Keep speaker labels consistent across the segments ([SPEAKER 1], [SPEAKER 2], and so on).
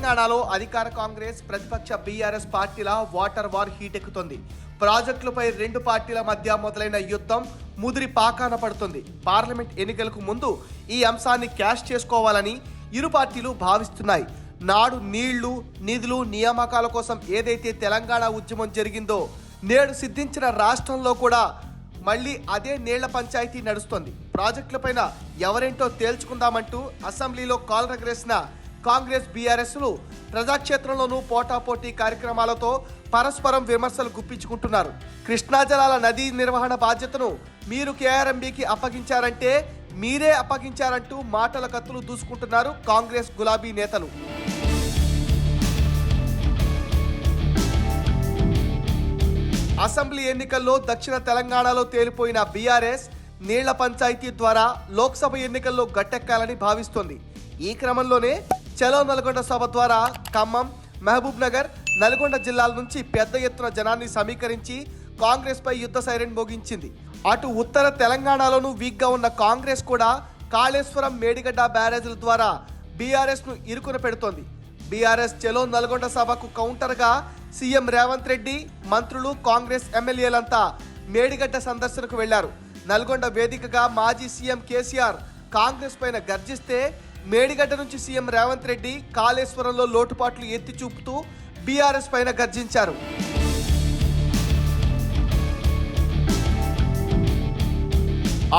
[SPEAKER 1] తెలంగాణలో అధికార కాంగ్రెస్ ప్రతిపక్ష బీఆర్ఎస్ పార్టీల వాటర్ వార్ హీట్ ఎక్కుతుంది ప్రాజెక్టులపై రెండు పార్టీల మధ్య మొదలైన యుద్ధం ముదిరి పాకాన పడుతుంది. పార్లమెంట్ ఎన్నికలకు ముందు ఈ అంశాన్ని క్యాష్ చేసుకోవాలని ఇరు పార్టీలు భావిస్తున్నాయి. నాడు నీళ్ళు నిధులు నియామకాల కోసం ఏదైతే తెలంగాణ ఉద్యమం జరిగిందో నేడు సిద్ధించిన రాష్ట్రంలో కూడా మళ్ళీ అదే నీళ్ళ పంచాయతీ నడుస్తోంది. ప్రాజెక్టులపైన ఎవరేంటో తేల్చుకుందామంటూ అసెంబ్లీలో కాల్ రగరేసిన కాంగ్రెస్ బీఆర్ఎస్లు ప్రజాక్షేత్రంలోనూ పోటాపోటీ కార్యక్రమాలతో పరస్పరం విమర్శలు గుప్పించుకుంటున్నారు. కృష్ణా జలాల నదీ నిర్వహణ బాధ్యతను మీరు కేఆర్ఎంబీకి అప్పగించారంటే మీరే అప్పగించారంటూ మాటల కత్తులు దూసుకుంటున్నారు కాంగ్రెస్ గులాబీ నేతలు. అసెంబ్లీ ఎన్నికల్లో దక్షిణ తెలంగాణలో తేలిపోయిన బీఆర్ఎస్ నీళ్ళ పంచాయతీ ద్వారా లోక్సభ ఎన్నికల్లో గట్టెక్కాలని భావిస్తోంది. ఈ క్రమంలోనే చలో నల్గొండ సభ ద్వారా ఖమ్మం మహబూబ్ నగర్ నల్గొండ జిల్లాల నుంచి పెద్ద ఎత్తున జనాన్ని సమీకరించి కాంగ్రెస్ పై యుద్ధ సైరన్ మోగించింది. అటు ఉత్తర తెలంగాణలోనూ వీక్గా ఉన్న కాంగ్రెస్ కూడా కాళేశ్వరం మేడిగడ్డ బ్యారేజీల ద్వారా బీఆర్ఎస్ను ఇరుకున పెడుతోంది. బీఆర్ఎస్ చెలో నల్గొండ సభకు కౌంటర్గా సీఎం రేవంత్ రెడ్డి మంత్రులు కాంగ్రెస్ ఎమ్మెల్యేలంతా మేడిగడ్డ సందర్శనకు వెళ్ళారు. నల్గొండ వేదికగా మాజీ సీఎం కేసీఆర్ కాంగ్రెస్ పైన గర్జిస్తే మేడిగడ్డ నుంచి సీఎం రేవంత్ రెడ్డి కాళేశ్వరంలో లోటుపాట్లు ఎత్తి చూపుతూ బీఆర్ఎస్ పైన గర్జించారు.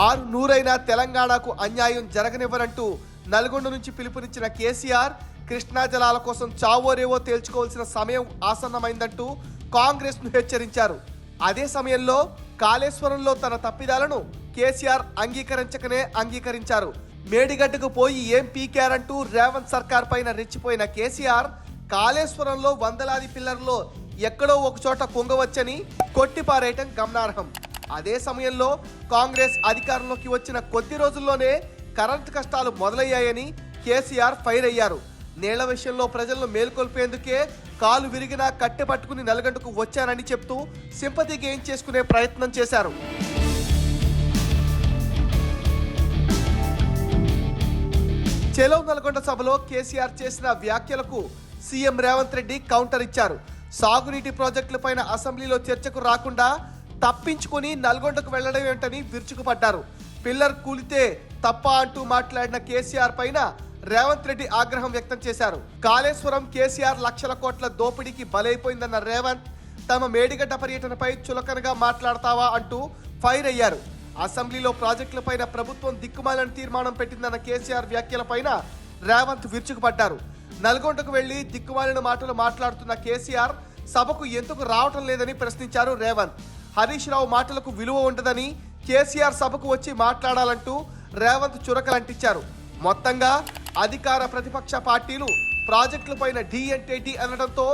[SPEAKER 1] ఆరు నూరైన తెలంగాణకు అన్యాయం జరగనివ్వరంటూ నల్గొండ నుంచి పిలుపునిచ్చిన కేసీఆర్ కృష్ణా జలాల కోసం చావోరేవో తేల్చుకోవాల్సిన సమయం ఆసన్నమైందంటూ కాంగ్రెస్ను హెచ్చరించారు. అదే సమయంలో కాళేశ్వరంలో తన తప్పిదాలను కేసీఆర్ అంగీకరించకనే అంగీకరించారు. మేడిగడ్డకు పోయి ఏం పీకారంటూ రేవంత్ సర్కార్ పైన రెచ్చిపోయిన కేసీఆర్ కాళేశ్వరంలో వందలాది పిల్లర్లో ఎక్కడో ఒక చోట కుంగవచ్చని కొట్టిపారేయటం గమనార్హం. అదే సమయంలో కాంగ్రెస్ అధికారంలోకి వచ్చిన కొద్ది రోజుల్లోనే కరెంట్ కష్టాలు మొదలయ్యాయని కేసీఆర్ ఫైర్ అయ్యారు. నీళ్ళ విషయంలో ప్రజలను మేల్కొల్పేందుకే కాలు విరిగినా కట్టె పట్టుకుని నల్గొండకు వచ్చానని చెప్తూ సింపతి గెయిన్ చేసుకునే ప్రయత్నం చేశారు. చెలో నల్గొండ సభలో కేసీఆర్ చేసిన వ్యాఖ్యలకు సీఎం రేవంత్ రెడ్డి కౌంటర్ ఇచ్చారు. సాగునీటి ప్రాజెక్టులపైన అసెంబ్లీలో చర్చకు రాకుండా తప్పించుకుని నల్గొండకు వెళ్ళడం ఏంటని విరుచుకుపడ్డారు. పిల్లర్ కూలితే తప్ప అంటూ మాట్లాడిన కేసీఆర్ పైన రేవంత్ రెడ్డి ఆగ్రహం వ్యక్తం చేశారు. కాళేశ్వరం కేసీఆర్ లక్షల కోట్ల దోపిడీకి బలైపోయిందన్న రేవంత్ తమ మేడిగడ్డ పర్యటనపై చులకనగా మాట్లాడతావా అంటూ ఫైర్ అయ్యారు. అసెంబ్లీలో ప్రాజెక్టులపైన ప్రభుత్వం దిక్కుమాలని తీర్మానం పెట్టిందన్న కేసీఆర్ వ్యాఖ్యలపైన రేవంత్ విరుచుకుపడ్డారు. నల్గొండకు వెళ్ళి దిక్కుమాలిన మాటలు మాట్లాడుతున్న కేసీఆర్ సభకు ఎందుకు రావటం లేదని ప్రశ్నించారు రేవంత్. హరీష్ రావు మాటలకు విలువ ఉండదని కేసీఆర్ సభకు వచ్చి మాట్లాడాలంటూ రేవంత్ చురకలంటించారు. మొత్తంగా అధికార ప్రతిపక్ష పార్టీలు ప్రాజెక్టులపైన ఢీ అంటే ఢీ అనడంతో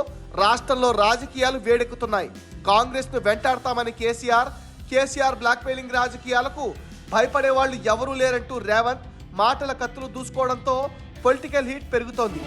[SPEAKER 1] రాష్ట్రంలో రాజకీయాలు వేడెక్కుతున్నాయి. కాంగ్రెస్ను వెంటాడతామని కేసీఆర్ కేసీఆర్ బ్లాక్మెయిలింగ్ రాజకీయాలకు భయపడే వాళ్ళు ఎవరూ లేరంటూ రేవంత్ మాటల కత్తులు దూసుకోవడంతో పొలిటికల్ హీట్ పెరుగుతోంది.